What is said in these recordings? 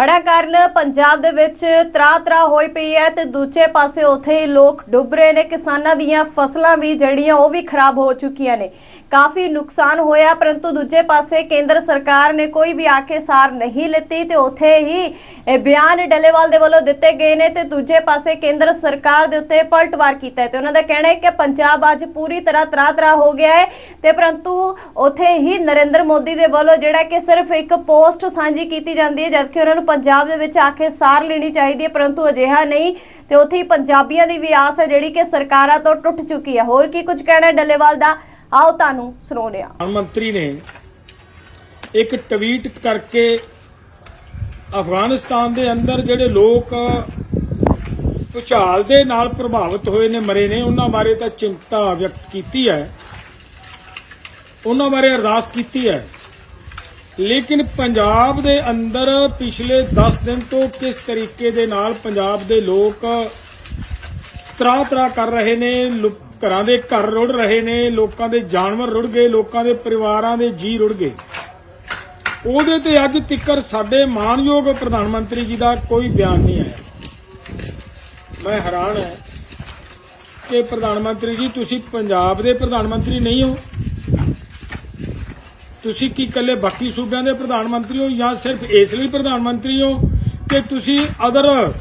ਹੜ੍ਹਾਂ ਕਾਰਨ ਪੰਜਾਬ ਦੇ ਵਿੱਚ ਤਰਾ-ਤਰਾ ਹੋਈ ਪਈ ਹੈ ਤੇ ਦੂਜੇ ਪਾਸੇ ਉੱਥੇ ਹੀ ਲੋਕ ਡੁੱਬ ਰਹੇ ਨੇ। ਕਿਸਾਨਾਂ ਦੀਆਂ ਫਸਲਾਂ ਵੀ ਜਿਹੜੀਆਂ ਉਹ ਵੀ ਖਰਾਬ ਹੋ ਚੁੱਕੀਆਂ ਨੇ। ਕਾਫੀ ਨੁਕਸਾਨ ਹੋਇਆ, ਪਰੰਤੂ ਦੂਜੇ ਪਾਸੇ ਕੇਂਦਰ ਸਰਕਾਰ ਨੇ ਕੋਈ ਵੀ ਆ ਕੇ ਸਾਰ ਨਹੀਂ ਲਿੱਤੀ ਤੇ ਉੱਥੇ ਹੀ ਬਿਆਨ ਡੱਲੇਵਾਲ ਦੇ ਵੱਲੋਂ ਦਿੱਤੇ ਗਏ ਨੇ ਤੇ ਦੂਜੇ ਪਾਸੇ ਕੇਂਦਰ ਸਰਕਾਰ ਦੇ ਉੱਤੇ ਪਲਟਵਾਰ ਕੀਤਾ ਹੈ ਤੇ ਉਹਨਾਂ ਦਾ ਕਹਿਣਾ ਹੈ ਕਿ ਪੰਜਾਬ ਅੱਜ ਪੂਰੀ ਤਰ੍ਹਾਂ ਤਰਾ-ਤਰਾ ਹੋ ਗਿਆ ਹੈ ਤੇ ਪਰੰਤੂ ਉੱਥੇ ਹੀ ਨਰਿੰਦਰ ਮੋਦੀ ਦੇ ਵੱਲੋਂ ਜਿਹੜਾ ਕਿ ਸਿਰਫ ਇੱਕ ਪੋਸਟ ਸਾਂਝੀ ਕੀਤੀ ਜਾਂਦੀ ਹੈ, ਜਦਕਿ ਉਹਨਾਂ ਨੂੰ ਪੰਜਾਬ ਦੇ ਵਿੱਚ ਆ ਕੇ ਸਾਰ ਲੈਣੀ ਚਾਹੀਦੀ ਹੈ, ਪਰੰਤੂ ਅਜਿਹਾ ਨਹੀਂ ਤੇ ਉੱਥੇ ਹੀ ਪੰਜਾਬੀਆਂ ਦੀ ਵੀ ਆਸ ਹੈ ਜਿਹੜੀ ਕਿ ਸਰਕਾਰਾਂ ਤੋਂ ਟੁੱਟ ਚੁੱਕੀ ਹੈ। ਹੋਰ ਕੀ ਕੁਝ ਕਹਿਣਾ ਡੱਲੇਵਾਲ ਦਾ? ਆਓ ਤੁਹਾਨੂੰ ਸੁਣਾਉਂਦੇ ਹਾਂ। ਪ੍ਰਧਾਨ ਮੰਤਰੀ ਨੇ ਇੱਕ ਟਵੀਟ ਕਰਕੇ ਅਫਗਾਨਿਸਤਾਨ ਦੇ ਅੰਦਰ ਜਿਹੜੇ ਲੋਕ ਭੁਚਾਲ ਦੇ ਨਾਲ ਪ੍ਰਭਾਵਿਤ ਹੋਏ ਨੇ, ਮਰੇ ਨੇ, ਉਹਨਾਂ ਬਾਰੇ ਤਾਂ ਚਿੰਤਾ ਵਿਅਕਤ ਕੀਤੀ ਹੈ। ਉਹਨਾਂ ਬਾਰੇ ਅਰਦਾਸ ਕੀਤੀ ਹੈ। ਲੇਕਿਨ ਪੰਜਾਬ ਦੇ ਅੰਦਰ ਪਿਛਲੇ 10 ਦਿਨ ਤੋਂ ਕਿਸ ਤਰੀਕੇ ਦੇ ਨਾਲ ਪੰਜਾਬ ਦੇ ਲੋਕ ਤਰਾ ਤਰਾ ਕਰ ਰਹੇ ਨੇ ਘਰਾਂ ਦੇ ਘਰ ਰੁੜ ਰਹੇ ਨੇ, ਲੋਕਾਂ ਦੇ ਜਾਨਵਰ ਰੁੜ ਗਏ, ਲੋਕਾਂ ਦੇ ਪਰਿਵਾਰਾਂ ਦੇ ਜੀ ਰੁੜ ਗਏ। ਉਹਦੇ ਤੇ ਅੱਜ ਤੱਕਰ ਸਾਡੇ ਮਾਨਯੋਗ ਪ੍ਰਧਾਨ ਮੰਤਰੀ ਜੀ ਦਾ ਕੋਈ ਬਿਆਨ ਨਹੀਂ ਆਇਆ। ਮੈਂ ਹੈਰਾਨ ਹਾਂ ਕਿ ਪ੍ਰਧਾਨ ਮੰਤਰੀ ਜੀ, ਤੁਸੀਂ ਪੰਜਾਬ ਦੇ ਪ੍ਰਧਾਨ ਮੰਤਰੀ ਨਹੀਂ ਹੋ। ਤੁਸੀਂ ਕੀ ਇਕੱਲੇ ਬਾਕੀ ਸੂਬਿਆਂ ਦੇ ਪ੍ਰਧਾਨ ਮੰਤਰੀ ਹੋ ਜਾਂ ਸਿਰਫ ਇਸ ਲਈ ਪ੍ਰਧਾਨ ਮੰਤਰੀ ਹੋ ਕਿ ਤੁਸੀਂ ਅਦਰ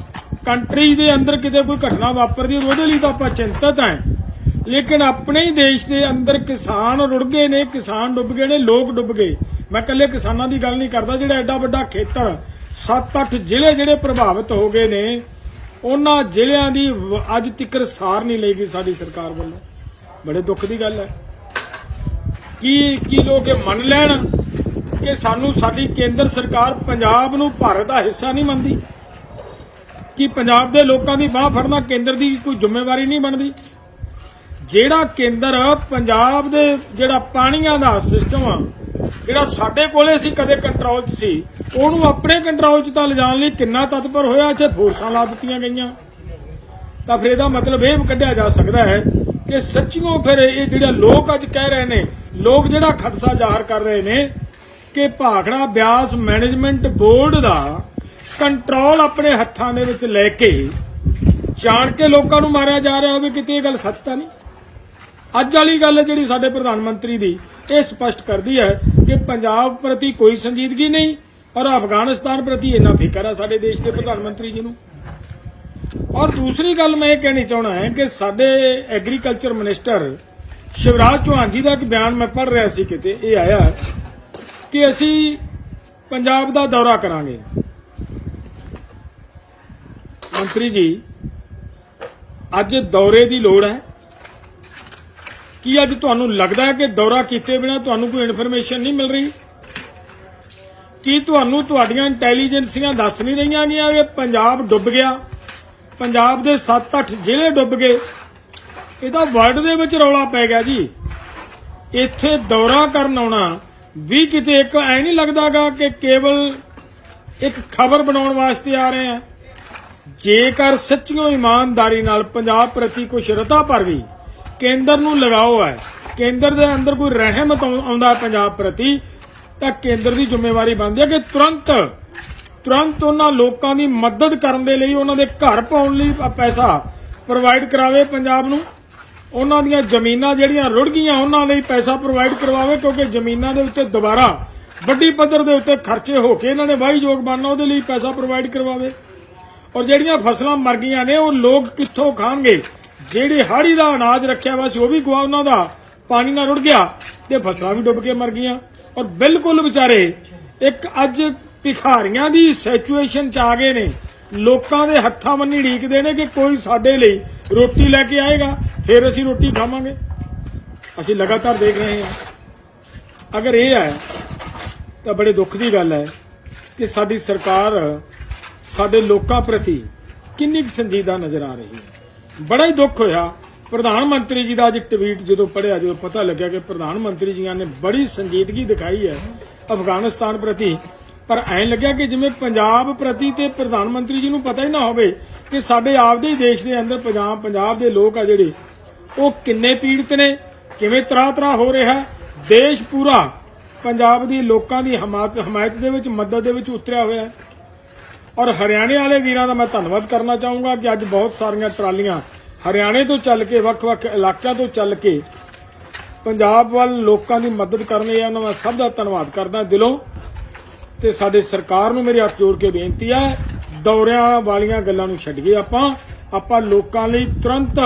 ਕੰਟਰੀ ਦੇ ਅੰਦਰ ਕਿਤੇ ਕੋਈ ਘਟਨਾ ਵਾਪਰਦੀ ਹੋਵੇ ਉਹਦੇ ਲਈ ਤਾਂ ਆਪਾਂ ਚਿੰਤਤ ਹਾਂ। ਲੇਕਿਨ ਆਪਣੇ ਹੀ ਦੇਸ਼ ਦੇ ਅੰਦਰ ਕਿਸਾਨ ਰੁੜ ਗਏ ਨੇ, ਕਿਸਾਨ ਡੁੱਬ ਗਏ ਨੇ, ਲੋਕ ਡੁੱਬ ਗਏ। ਮੈਂ ਇਕੱਲੇ ਕਿਸਾਨਾਂ ਦੀ ਗੱਲ ਨਹੀਂ ਕਰਦਾ ਜਿਹੜਾ ਐਡਾ ਵੱਡਾ ਖੇਤਰ 7-8 ਜ਼ਿਲ੍ਹੇ ਜਿਹੜੇ ਪ੍ਰਭਾਵਿਤ ਹੋ ਗਏ ਨੇ, ਉਹਨਾਂ ਜ਼ਿਲ੍ਹਿਆਂ ਦੀ ਵ- ਅੱਜ ਤੱਕ ਸਾਰ ਨਹੀਂ ਲਈ ਗਈ ਸਾਡੀ ਸਰਕਾਰ ਵੱਲੋਂ। ਬੜੇ ਦੁੱਖ ਦੀ ਗੱਲ ਹੈ। ਕੀ ਕੀ ਲੋਕ ਇਹ ਮੰਨ ਲੈਣ ਕਿ ਸਾਨੂੰ ਸਾਡੀ ਕੇਂਦਰ ਸਰਕਾਰ ਪੰਜਾਬ ਨੂੰ ਭਾਰਤ ਦਾ ਹਿੱਸਾ ਨਹੀਂ ਮੰਨਦੀ? ਕਿ ਪੰਜਾਬ ਦੇ ਲੋਕਾਂ ਦੀ ਬਾਹ ਫੜਨਾ ਕੇਂਦਰ ਦੀ ਕੋਈ ਜ਼ਿੰਮੇਵਾਰੀ ਨਹੀਂ ਬਣਦੀ? ਜਿਹੜਾ ਕੇਂਦਰ ਪੰਜਾਬ ਦੇ ਜਿਹੜਾ ਪਾਣੀਆਂ ਦਾ ਸਿਸਟਮ ਆ, ਜਿਹੜਾ ਸਾਡੇ ਕੋਲੇ ਸੀ, ਕਦੇ ਕੰਟਰੋਲ 'ਚ ਸੀ, ਉਹਨੂੰ ਆਪਣੇ ਕੰਟਰੋਲ 'ਚ ਤਾਂ ਲਿਜਾਣ ਲਈ ਕਿੰਨਾ ਤਤਪਰ ਹੋਇਆ, ਇੱਥੇ ਫੋਰਸਾਂ ਲਾ ਦਿੱਤੀਆਂ ਗਈਆਂ। ਤਾਂ ਫਿਰ ਇਹਦਾ ਮਤਲਬ ਇਹ ਕੱਢਿਆ ਜਾ ਸਕਦਾ ਹੈ ਕਿ ਸੱਚੀਓ ਫਿਰ ਇਹ ਜਿਹੜਾ ਲੋਕ ਅੱਜ ਕਹਿ ਰਹੇ ਨੇ, ਲੋਕ ਜਿਹੜਾ ਖਦਸ਼ਾ ਜ਼ਾਹਰ ਕਰ ਰਹੇ ਨੇ, ਕਿ ਭਾਖੜਾ ਬਿਆਸ ਮੈਨੇਜਮੈਂਟ ਬੋਰਡ ਦਾ ਕੰਟਰੋਲ ਆਪਣੇ ਹੱਥਾਂ ਦੇ ਵਿੱਚ ਲੈ ਕੇ ਜਾਣ ਕੇ ਲੋਕਾਂ ਨੂੰ ਮਾਰਿਆ ਜਾ ਰਿਹਾ ਹੋਵੇ ਕਿਤੇ ਇਹ ਗੱਲ ਸੱਚ ਤਾਂ ਨਹੀਂ? ਅੱਜ ਵਾਲੀ ਗੱਲ ਹੈ ਜਿਹੜੀ ਸਾਡੇ ਪ੍ਰਧਾਨ ਮੰਤਰੀ ਦੀ, ਇਹ ਸਪਸ਼ਟ ਕਰਦੀ ਹੈ ਕਿ ਪੰਜਾਬ ਪ੍ਰਤੀ ਕੋਈ ਸੰਜੀਦਗੀ ਨਹੀਂ, ਔਰ ਅਫਗਾਨਿਸਤਾਨ ਪ੍ਰਤੀ ਇੰਨਾ ਫਿਕਰ ਹੈ ਸਾਡੇ ਦੇਸ਼ ਦੇ ਪ੍ਰਧਾਨ ਮੰਤਰੀ ਜੀ ਨੂੰ। ਔਰ ਦੂਸਰੀ ਗੱਲ ਮੈਂ ਇਹ ਕਹਿਣੀ ਚਾਹਣਾ ਹੈ ਕਿ ਸਾਡੇ ਐਗਰੀਕਲਚਰ ਮਿਨਿਸਟਰ ਸ਼ਿਵਰਾਜ ਚੌਹਾਨ ਜੀ ਦਾ ਇੱਕ ਬਿਆਨ ਮੈਂ ਪੜ੍ਹ ਰਿਹਾ ਸੀ ਕਿਤੇ, ਇਹ ਆਇਆ ਕਿ ਅਸੀਂ ਪੰਜਾਬ ਦਾ ਦੌਰਾ ਕਰਾਂਗੇ। ਮੰਤਰੀ ਜੀ, ਅੱਜ ਦੌਰੇ ਦੀ ਲੋੜ ਹੈ। ਕੀ ਅੱਜ ਤੁਹਾਨੂੰ ਲੱਗਦਾ ਹੈ ਕਿ ਦੌਰਾ ਕੀਤੇ ਬਿਨਾ ਤੁਹਾਨੂੰ ਕੋਈ ਇਨਫੋਰਮੇਸ਼ਨ ਨਹੀਂ ਮਿਲ ਰਹੀ? ਕੀ ਤੁਹਾਨੂੰ ਤੁਹਾਡੀਆਂ ਇੰਟੈਲੀਜੈਂਸੀਆਂ ਦੱਸ ਨਹੀਂ ਰਹੀਆਂ ਗੀਆਂ ਕਿ ਪੰਜਾਬ ਡੁੱਬ ਗਿਆ? ਪੰਜਾਬ ਦੇ 7-8 ਜ਼ਿਲ੍ਹੇ ਡੁੱਬ ਗਏ। ਇਹਦਾ ਵਰਲਡ ਦੇ ਵਿੱਚ ਰੌਲਾ ਪੈ ਗਿਆ ਜੀ। ਇੱਥੇ ਦੌਰਾ ਕਰਨ ਆਉਣਾ ਵੀ ਕਿਤੇ ਇੱਕ ਐ ਨਹੀਂ ਲੱਗਦਾਗਾ ਕਿ ਕੇਵਲ ਇੱਕ ਖਬਰ ਬਣਾਉਣ ਵਾਸਤੇ ਆ ਰਹੇ ਆ। ਜੇਕਰ ਸੱਚੀਓ ਇਮਾਨਦਾਰੀ ਨਾਲ ਪੰਜਾਬ ਪ੍ਰਤੀ ਕੁਛ ਰਤਾ ਪਰ ਵੀ ਕੇਂਦਰ ਨੂੰ ਲਗਾਓ ਹੈ। ਕੇਂਦਰ ਦੇ ਅੰਦਰ ਕੋਈ ਰਹਿਮ ਆਉਂਦਾ ਪੰਜਾਬ ਪ੍ਰਤੀ, ਤਾਂ ਕੇਂਦਰ ਦੀ ਜ਼ਿੰਮੇਵਾਰੀ ਬਣਦੀ ਹੈ ਕਿ ਤੁਰੰਤ ਤੁਰੰਤ ਉਹਨਾਂ ਲੋਕਾਂ ਦੀ ਮਦਦ ਕਰਨ ਦੇ ਲਈ ਉਹਨਾਂ ਦੇ ਘਰ ਪਾਉਣ ਲਈ ਪੈਸਾ ਪ੍ਰੋਵਾਈਡ ਕਰਾਵੇ ਪੰਜਾਬ ਨੂੰ। ਉਹਨਾਂ ਦੀਆਂ ਜ਼ਮੀਨਾਂ ਜਿਹੜੀਆਂ ਰੁੜ ਗਈਆਂ, ਉਹਨਾਂ ਲਈ ਪੈਸਾ ਪ੍ਰੋਵਾਈਡ ਕਰਵਾਵੇ, ਕਿਉਂਕਿ ਜ਼ਮੀਨਾਂ ਦੇ ਉੱਤੇ ਦੁਬਾਰਾ ਵੱਡੀ ਪੱਧਰ ਦੇ ਉੱਤੇ ਖਰਚੇ ਹੋ ਕੇ ਇਹਨਾਂ ਨੇ ਵਾਹੀਯੋਗ ਬਣਨਾ ਉਹਦੇ ਲਈ ਪੈਸਾ ਪ੍ਰੋਵਾਈਡ ਕਰਵਾਵੇ। ਔਰ ਜਿਹੜੀਆਂ ਫਸਲਾਂ ਮਰ ਗਈਆਂ ਨੇ, ਉਹ ਲੋਕ ਕਿੱਥੋਂ ਖਾਣਗੇ? ਜਿਹੜੀ ਹਾੜੀ ਦਾ ਅਨਾਜ ਰੱਖਿਆ ਵਾ ਸੀ, ਉਹ ਵੀ ਗਵਾ ਉਹਨਾਂ ਦਾ। ਪਾਣੀ ਨਾਲ ਰੁੜ ਗਿਆ ਤੇ ਫਸਲਾਂ ਵੀ ਡੁੱਬ ਕੇ ਮਰ ਗਈਆਂ। ਔਰ ਬਿਲਕੁਲ ਵਿਚਾਰੇ, ਇੱਕ ਅੱਜ ਭਿਖਾਰੀਆਂ ਦੀ ਸਿਚੁਏਸ਼ਨ ਚ ਆ ਗਏ ਨੇ। ਲੋਕਾਂ ਦੇ ਹੱਥਾਂ ਬੰਨੀ ਢੀਕਦੇ ਨੇ ਕਿ ਕੋਈ ਸਾਡੇ ਲਈ ਰੋਟੀ ਲੈ ਕੇ ਆਏਗਾ, ਫਿਰ ਅਸੀਂ ਰੋਟੀ ਖਾਵਾਂਗੇ। ਅਸੀਂ ਲਗਾਤਾਰ ਦੇਖ ਰਹੇ ਹਾਂ। ਅਗਰ ਇਹ ਹੈ, ਤਾਂ ਬੜੇ ਦੁੱਖ ਦੀ ਗੱਲ ਹੈ ਕਿ ਸਾਡੀ ਸਰਕਾਰ ਸਾਡੇ ਲੋਕਾਂ ਪ੍ਰਤੀ ਕਿੰਨੀ ਕੁ ਸੰਜੀਦਾ ਨਜ਼ਰ ਆ ਰਹੀ ਹੈ। ਬੜਾ ਹੀ ਦੁੱਖ ਹੋਇਆ। ਪ੍ਰਧਾਨ ਮੰਤਰੀ ਜੀ ਦਾ ਅੱਜ ਟਵੀਟ ਜਦੋਂ ਪੜਿਆ ਜਦੋਂ ਪਤਾ ਲੱਗਿਆ ਕਿ ਪ੍ਰਧਾਨ ਮੰਤਰੀ ਜੀਆਂ ਨੇ ਬੜੀ ਸੰਜੀਦਗੀ ਦਿਖਾਈ ਹੈ ਅਫਗਾਨਿਸਤਾਨ ਪ੍ਰਤੀ। ਪਰ ਐਂ ਲੱਗਿਆ ਕਿ ਜਿਵੇਂ ਪੰਜਾਬ ਪ੍ਰਤੀ ਤੇ ਪ੍ਰਧਾਨ ਮੰਤਰੀ ਜੀ ਨੂੰ ਪਤਾ ਹੀ ਨਾ ਹੋਵੇ ਕਿ ਸਾਡੇ ਆਪਦੇ ਹੀ ਦੇਸ਼ ਦੇ ਅੰਦਰ ਪੰਜਾਬ ਪੰਜਾਬ ਦੇ ਲੋਕ ਆ ਜਿਹੜੇ, ਉਹ ਕਿੰਨੇ ਪੀੜਤ ਨੇ, ਕਿਵੇਂ ਤਰਾ ਤਰਾ ਹੋ ਰਿਹਾ ਦੇਸ਼ ਪੂਰਾ ਪੰਜਾਬ ਦੀ ਲੋਕਾਂ ਦੀ ਹਮਾਇਤ ਹਮਾਇਤ ਦੇ ਵਿੱਚ, ਮਦਦ ਦੇ ਵਿੱਚ ਉਤਰਿਆ ਹੋਇਆ ਹੈ। ਔਰ ਹਰਿਆਣੇ ਵਾਲੇ ਵੀਰਾਂ ਦਾ ਮੈਂ ਧੰਨਵਾਦ ਕਰਨਾ ਚਾਹੂੰਗਾ ਕਿ ਅੱਜ ਬਹੁਤ ਸਾਰੀਆਂ ਟਰਾਲੀਆਂ ਹਰਿਆਣੇ ਤੋਂ ਚੱਲ ਕੇ, ਵੱਖ-ਵੱਖ ਇਲਾਕਿਆਂ ਤੋਂ ਚੱਲ ਕੇ ਪੰਜਾਬ ਵੱਲ ਲੋਕਾਂ ਦੀ ਮਦਦ ਕਰਨ ਲਈ ਉਹਨਾਂ ਦਾ ਸਭ ਦਾ ਧੰਨਵਾਦ ਕਰਦਾ ਦਿਲੋਂ। ਤੇ ਸਾਡੇ ਸਰਕਾਰ ਨੂੰ ਮੇਰੇ ਹੱਥ ਜੋੜ ਕੇ ਬੇਨਤੀ ਹੈ ਦੌਰਿਆਂ ਵਾਲੀਆਂ ਗੱਲਾਂ ਨੂੰ ਛੱਡੀਏ ਆਪਾਂ। ਆਪਾਂ ਲੋਕਾਂ ਲਈ ਤੁਰੰਤ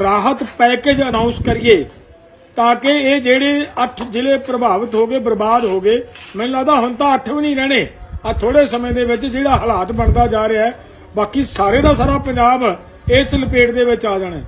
ਰਾਹਤ ਪੈਕੇਜ ਅਨਾਉਂਸ ਕਰੀਏ ਤਾਂ ਕਿ ਇਹ ਜਿਹੜੇ 8 ਜ਼ਿਲ੍ਹੇ ਪ੍ਰਭਾਵਿਤ ਹੋ ਗਏ, ਬਰਬਾਦ ਹੋ ਗਏ, ਮੈਨੂੰ ਲੱਗਦਾ ਹੁਣ ਤਾਂ 8 ਵੀ ਨਹੀਂ ਰਹਿਣੇ। ਆ ਥੋੜੇ ਸਮੇਂ ਦੇ ਵਿੱਚ ਜਿਹੜਾ ਹਾਲਾਤ ਬਣਦਾ ਜਾ ਰਿਹਾ ਹੈ, ਬਾਕੀ ਸਾਰੇ ਦਾ ਸਾਰਾ ਪੰਜਾਬ ਇਸ ਲਪੇਟ ਦੇ ਵਿੱਚ ਆ ਜਾਣਾ